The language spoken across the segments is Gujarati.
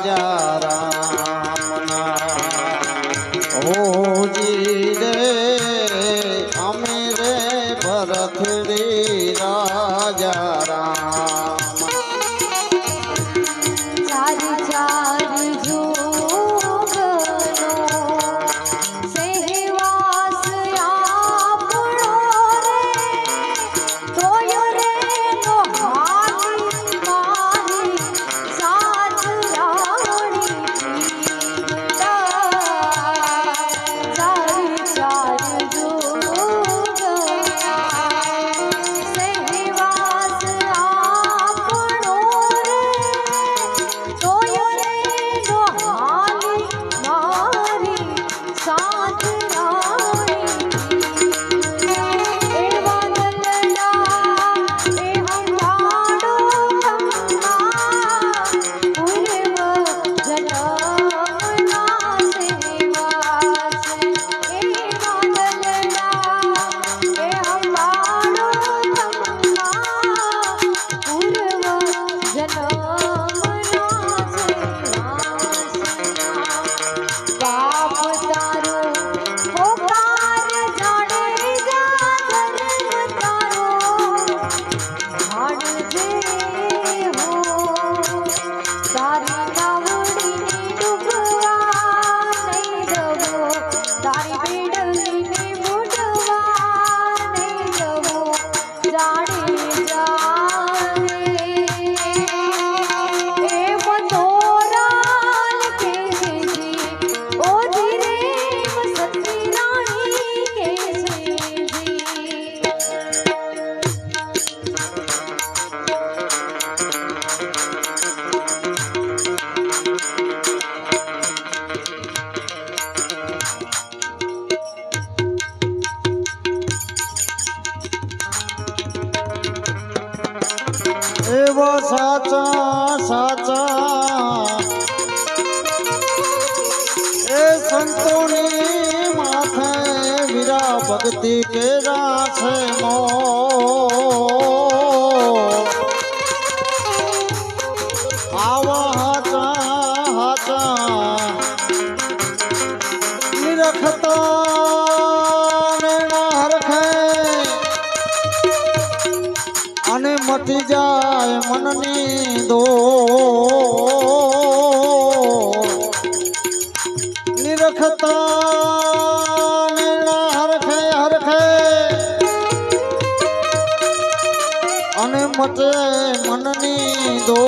राजा એવો સાચા સાચા. એ સંતોની માથે વીરા ભક્તિ કેરા છે મો. આવા હાચા હાચા. નિરખતા મટી જા લખતા હરખે હરખે. અને મતે મનની દો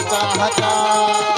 चाहता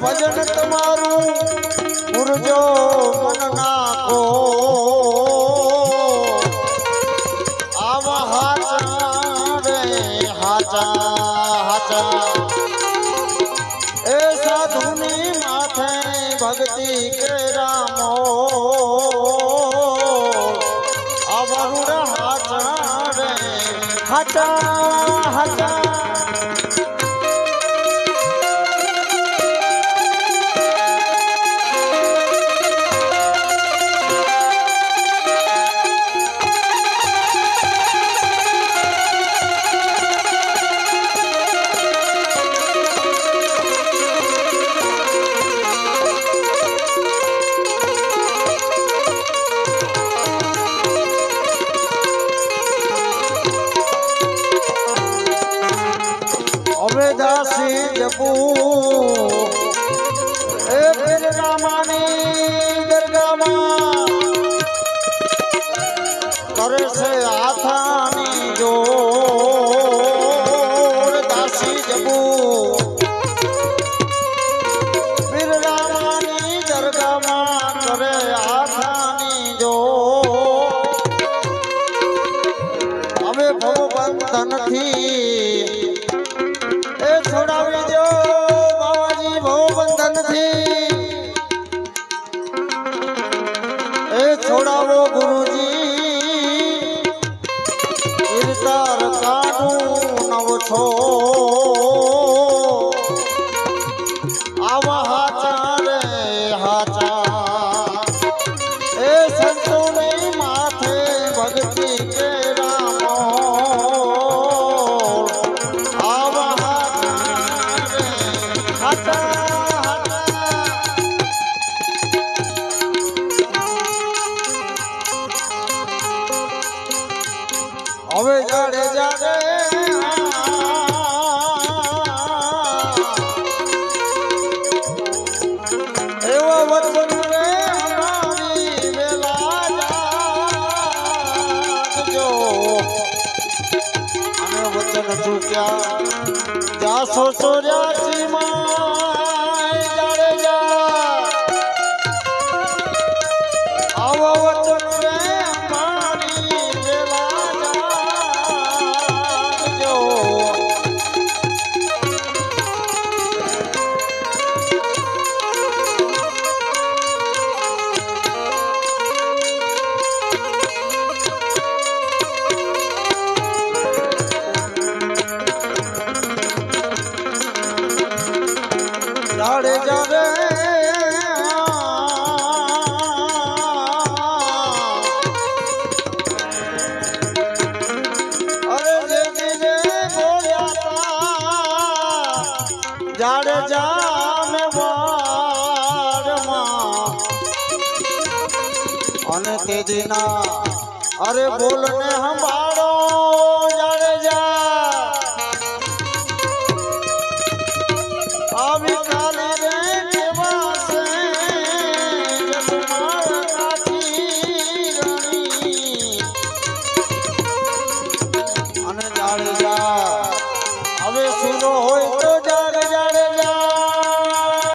ભજન તમારું ઉર્જો મન નાખો. આવા હાચા રે હાચા હાચા એ સાધુની માથે ભક્તિ કે રામો. આવા હાચા રે હાચા હાચા કાશી જપું એ બિરગામાની દરગામાં કરે છે આથાન 哦 સોર્યા ત્યાં સો સોર્યા ચીમા. અને તે દીના. અરે બોલને હંભા.